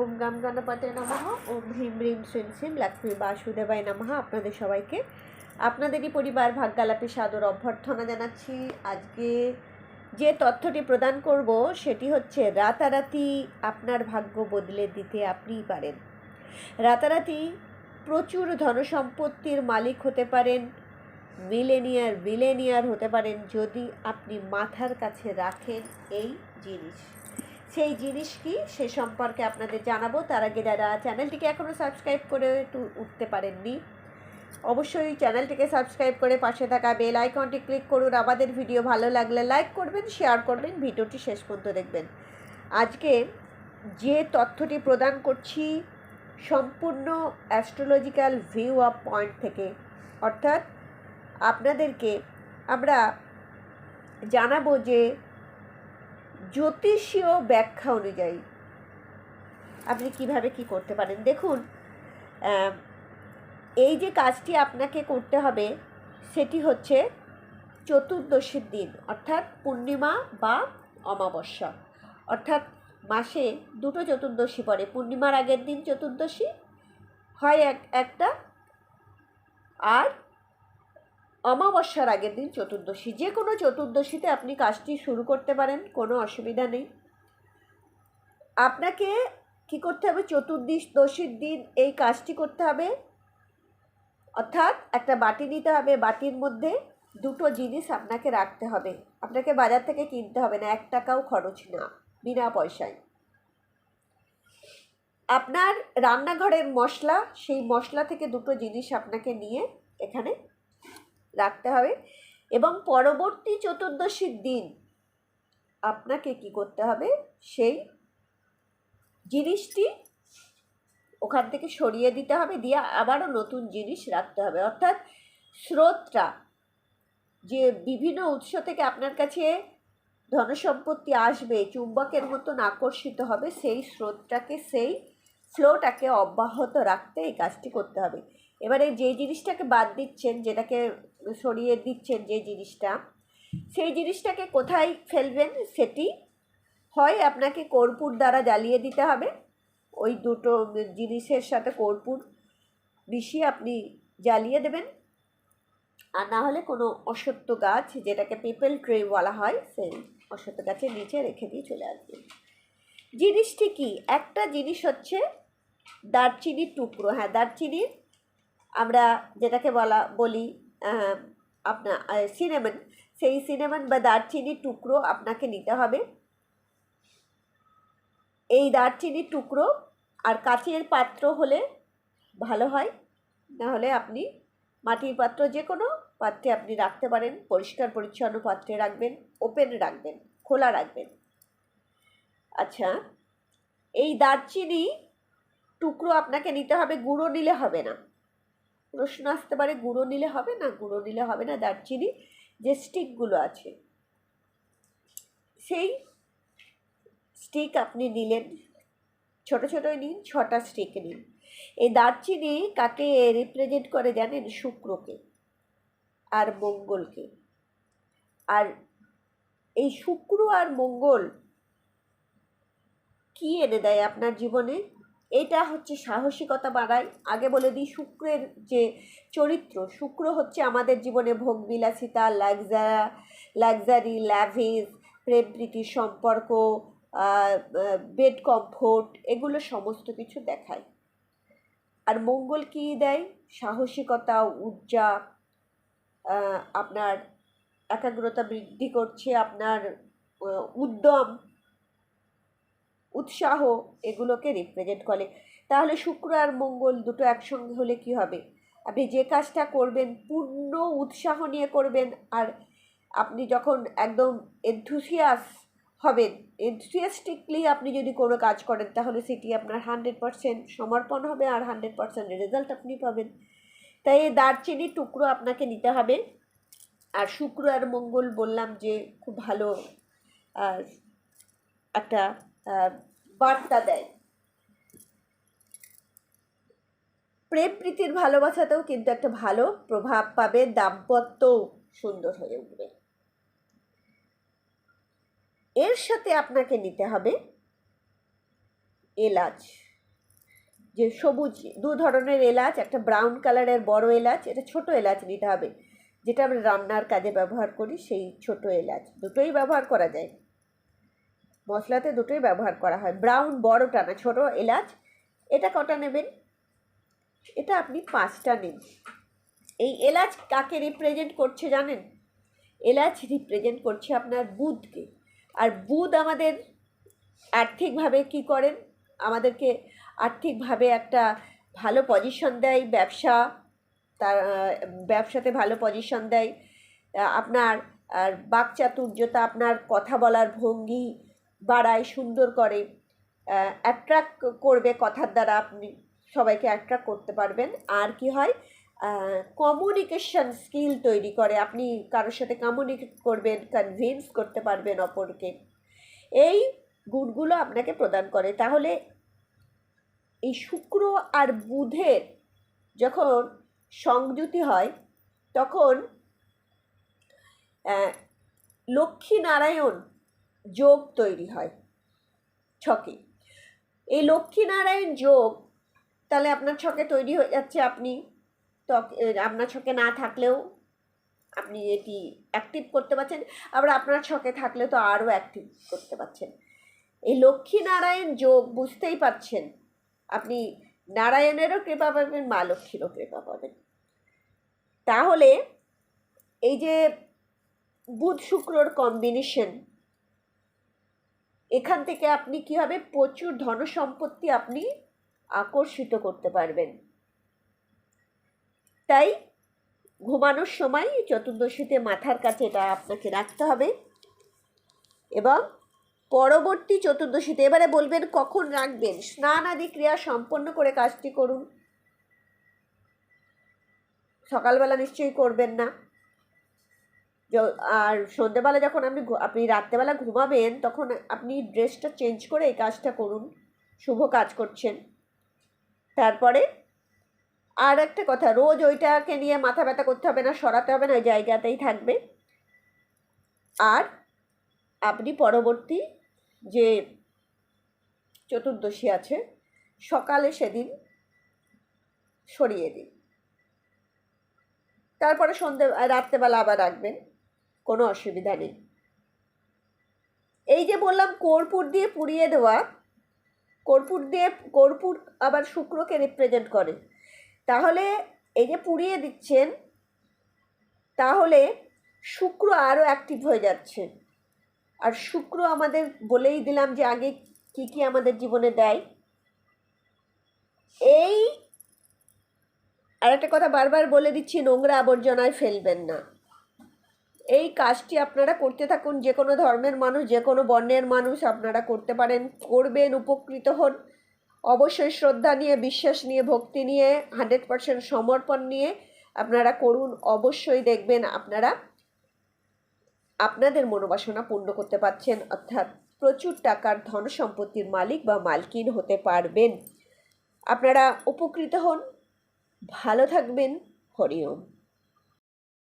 ওম গাম গণপতে নমঃ। ওম হ্রিম হ্রিম শ্রীম শ্রীম লক্ষ্মী বাসুদেবায় নমঃ। আপনাদের সবাইকে, আপনাদেরই পরিবার ভাগ্যালাপে সাদর অভ্যর্থনা জানাচ্ছি। আজকে যে তথ্যটি প্রদান করব, সেটি হচ্ছে রাতারাতি আপনার ভাগ্য বদলে দিতে আপনিই পারেন। রাতারাতি প্রচুর ধনসম্পত্তির মালিক হতে পারেন, মিলেনিয়ার বিলেনিয়ার হতে পারেন, যদি আপনি মাথার কাছে রাখেন এই জিনিস। সেই জিনিস কি, সে সম্পর্কে আপনাদের জানাব। তার আগে যারা চ্যানেলটিকে এখনও সাবস্ক্রাইব করে উঠতে পারেননি, অবশ্যই চ্যানেলটিকে সাবস্ক্রাইব করে পাশে থাকা বেল আইকনটি ক্লিক করুন। আমাদের ভিডিও ভালো লাগলে লাইক করবেন, শেয়ার করবেন, ভিডিওটি শেষ পর্যন্ত দেখবেন। আজকে যে তথ্যটি প্রদান করছি, সম্পূর্ণ অ্যাস্ট্রোলজিক্যাল ভিউ অফ পয়েন্ট থেকে। অর্থাৎ আপনাদেরকে আমরা জানাব যে জ্যোতিষীয় ব্যাখ্যা অনুযায়ী আপনি কীভাবে কি করতে পারেন? দেখুন এই যে কাজটি আপনাকে করতে হবে, সেটি হচ্ছে চতুর্দশীর দিন, অর্থাৎ পূর্ণিমা বা অমাবস্যা। অর্থাৎ মাসে দুটো চতুর্দশী পড়ে। পূর্ণিমার আগের দিন চতুর্দশী, হয় এক একটা আর অমাবস্যার আগের দিন চতুর্দশী। যে কোনো চতুর্দশীতে আপনি কাজটি শুরু করতে পারেন, কোনো অসুবিধা নেই। আপনাকে কি করতে হবে? চতুর্দশীর দিন এই কাজটি করতে হবে। অর্থাৎ একটা বাটি নিতে হবে, বাটির মধ্যে দুটো জিনিস আপনাকে রাখতে হবে। আপনাকে বাজার থেকে কিনতে হবে না, এক টাকাও খরচ না, বিনা পয়সায়। আপনার রান্নাঘরের মশলা, সেই মশলা থেকে দুটো জিনিস আপনাকে নিয়ে এখানে রাখতে হবে। এবং পরবর্তী চতুর্দশীর দিন আপনাকে কি করতে হবে? সেই জিনিসটি ওখান থেকে সরিয়ে দিতে হবে, দিয়ে আবারও নতুন জিনিস রাখতে হবে। অর্থাৎ স্রোতটা, যে বিভিন্ন উৎস থেকে আপনার কাছে ধনসম্পত্তি আসবে, চুম্বকের মতন আকর্ষিত হবে, সেই স্রোতটাকে, সেই ফ্লোটাকে অব্যাহত রাখতে এই কাজটি করতে হবে। এবারে যে জিনিসটাকে বাদ দিচ্ছেন, যেটাকে সরিয়ে দিচ্ছেন যে জিনিসটা, সেই জিনিসটাকে কোথায় ফেলবেন সেটি হয় আপনাকে কর্পূর দ্বারা জ্বালিয়ে দিতে হবে। ওই দুটো জিনিসের সাথে কর্পূর মিশিয়ে আপনি জ্বালিয়ে দেবেন। আর না হলে কোনো অসত্য গাছ, যেটাকে পেপেল ট্রে বলা হয়, সেই অসত্য গাছের নিচে রেখে দিয়ে চলে আসবেন। জিনিসটি কি? একটা জিনিস হচ্ছে দারচিনির টুকরো। হ্যাঁ দারচিনির আমরা যেটাকে বলা, বলি আপনার সিনেমন সেই সিনেমন বা দারচিনির টুকরো আপনাকে নিতে হবে। এই দারচিনির টুকরো আর কাচের পাত্র হলে ভালো হয়। নাহলে আপনি মাটির পাত্র যে কোনো পাত্রে আপনি রাখতে পারেন। পরিষ্কার, পরিচ্ছন্ন পাত্রে রাখবেন ওপেন রাখবেন, খোলা রাখবেন। আচ্ছা এই দারচিনি টুকরো আপনাকে নিতে হবে। গুঁড়ো নিলে হবে না। প্রশ্ন আসতে পারে, গুঁড়ো নিলে হবে না, গুঁড়ো নিলে হবে না, দারচিনি যে স্টিকগুলো আছে। সেই স্টিক আপনি নিলেন, ছোট ছোটোই নিন, ছটা স্টিক নিন। এই দারচিনি কাকে রিপ্রেজেন্ট করে জানেন? শুক্রকে আর মঙ্গলকে। আর এই শুক্র আর মঙ্গল কি এনে দেয় আপনার জীবনে? এটা হচ্ছে সাহসিকতা বাড়ায়। আগে বলে দিই, শুক্রের যে চরিত্র, শুক্র হচ্ছে আমাদের জীবনে ভোগ, বিলাসিতা লাক্সা লাক্সারি ল্যাভিস প্রেম প্রীতির সম্পর্ক বেড কমফোর্ট, এগুলো সমস্ত কিছু দেখায়। আর মঙ্গল কী দেয়? সাহসিকতা, উর্জা আপনার একাগ্রতা বৃদ্ধি করছে, আপনার উদ্যম উৎসাহ এগুলোকে রিপ্রেজেন্ট করে। তাহলে শুক্র আর মঙ্গল দুটো একসঙ্গে হলে কি হবে? আপনি যে কাজটা করবেন পূর্ণ উৎসাহ নিয়ে করবেন আর আপনি যখন একদম এনথুসিয়াস হবেন এনথুসিয়াস্টিকলি আপনি যদি কোনো কাজ করেন তাহলে সেটি আপনার হান্ড্রেড পারসেন্ট সমর্পণ হবে আর হান্ড্রেড পারসেন্ট রেজাল্ট আপনি পাবেন। তাই এই দারচিনির টুকরো আপনাকে নিতে হবে। আর শুক্র আর মঙ্গল বললাম যে খুব ভালো আহ, একটা বার্তা দেয়। প্রেম প্রীতির ভালোবাসাতেও কিন্তু একটা ভালো প্রভাব পাবে দাম্পত্যও সুন্দর হয়ে উঠবে। এর সাথে আপনাকে নিতে হবে এলাচ। যে সবুজ, দু ধরনের এলাচ, একটা ব্রাউন কালারের বড় এলাচ, এটা ছোট এলাচ নিতে হবে। যেটা আমরা রান্নার কাজে ব্যবহার করি, সেই ছোট এলাচ দুটোই ব্যবহার করা যায়। মশলাতে দুটোই ব্যবহার করা হয়। ব্রাউন বড়টা না ছোটো, এলাচ। এটা কটা নেবেন? এটা আপনি পাঁচটা নিন। এই এলাচ কাকে রিপ্রেজেন্ট করছে জানেন? এলাচ রিপ্রেজেন্ট করছে আপনার বুধকে আর বুধ আমাদের আর্থিকভাবে কি করেন? আমাদেরকে আর্থিকভাবে একটা ভালো পজিশন দেয় ব্যবসা। তার ব্যবসাতে ভালো পজিশন দেয়। আপনার, আর বাকচাতুর্যতা, আপনার কথা বলার ভঙ্গি বাড়ায়, সুন্দর করে অ্যাট্রাক্ট করবে কথার দ্বারা আপনি সবাইকে অ্যাট্রাক্ট করতে পারবেন। আর কি হয় কমিউনিকেশন স্কিল তৈরি করে, আপনি কারোর সাথে কমিউনিকেট করবেন কনভিন্স করতে পারবেন অপরকে। এই গুণগুলো আপনাকে প্রদান করে। তাহলে এই শুক্র আর বুধের যখন সংযুতি হয়, তখন লক্ষ্মী নারায়ণ যোগ তৈরি হয়। ছকে। এই লক্ষ্মীনারায়ণ যোগ, তাহলে আপনার ছকে তৈরি হয়ে যাচ্ছে আপনি। আপনার ছকে না থাকলেও আপনি এটি অ্যাক্টিভ করতে পারছেন। আবার আপনার ছকে থাকলে তো আরও অ্যাক্টিভ করতে পারছেন। এই লক্ষ্মীনারায়ণ যোগ বুঝতেই পারছেন, আপনি নারায়ণেরও কৃপা পাবেন, মা লক্ষ্মীরও কৃপা পাবেন। তাহলে এই যে বুধ শুক্রর কম্বিনেশন এখান থেকে আপনি কীভাবে প্রচুর ধন সম্পত্তি আপনি আকর্ষিত করতে পারবেন। তাই ঘুমানোর সময় চতুর্দশীতে মাথার কাছে এটা আপনাকে রাখতে হবে এবং পরবর্তী চতুর্দশীতে এবারে বলবেন কখন রাখবেন। স্নান আদি ক্রিয়া সম্পন্ন করে কাজটি করুন। সকালবেলা নিশ্চয়ই করবেন না। আর সন্ধেবেলা যখন আপনি আপনি রাত্রেবেলা ঘুমাবেন, তখন আপনি ড্রেসটা চেঞ্জ করে এই কাজটা করুন। শুভ কাজ করছেন। তারপরে আর একটা কথা, রোজ ওইটাকে নিয়ে মাথা ব্যথা করতে হবে না, সরাতে হবে না, ওই জায়গাতেই থাকবে। আর আপনি পরবর্তী যে চতুর্দশী আছে, সকালে সেদিন সরিয়ে দিন। তারপরে সন্ধে, রাত্রেবেলা আবার রাখবেন। কোনো অসুবিধা নেই। এই যে বললাম কর্পূর দিয়ে পুড়িয়ে দেওয়া, কর্পূর দিয়ে, কর্পূর আবার শুক্রকে রিপ্রেজেন্ট করে। তাহলে এই যে পুড়িয়ে দিচ্ছেন, তাহলে শুক্র আরও অ্যাক্টিভ হয়ে যাচ্ছে। আর শুক্র আমাদের বলেই দিলাম যে আগে কি কি আমাদের জীবনে দেয়। এই আর একটা কথা বারবার বলে দিচ্ছি, নোংরা আবর্জনায় ফেলবেন না। এই কাজটি আপনারা করতে থাকুন, যে কোনো ধর্মের মানুষ, যে কোনো বর্ণের মানুষ আপনারা করতে পারেন, করবেন, উপকৃত হন। অবশ্যই শ্রদ্ধা নিয়ে, বিশ্বাস নিয়ে, ভক্তি নিয়ে, হান্ড্রেড পার্সেন্ট সমর্পণ নিয়ে আপনারা করুন। অবশ্যই দেখবেন আপনারা আপনাদের মনোবাসনা পূর্ণ করতে পারছেন, অর্থাৎ প্রচুর টাকার ধন সম্পত্তির মালিক বা মালকিন হতে পারবেন। আপনারা উপকৃত হন, ভালো থাকবেন, হরি ওম।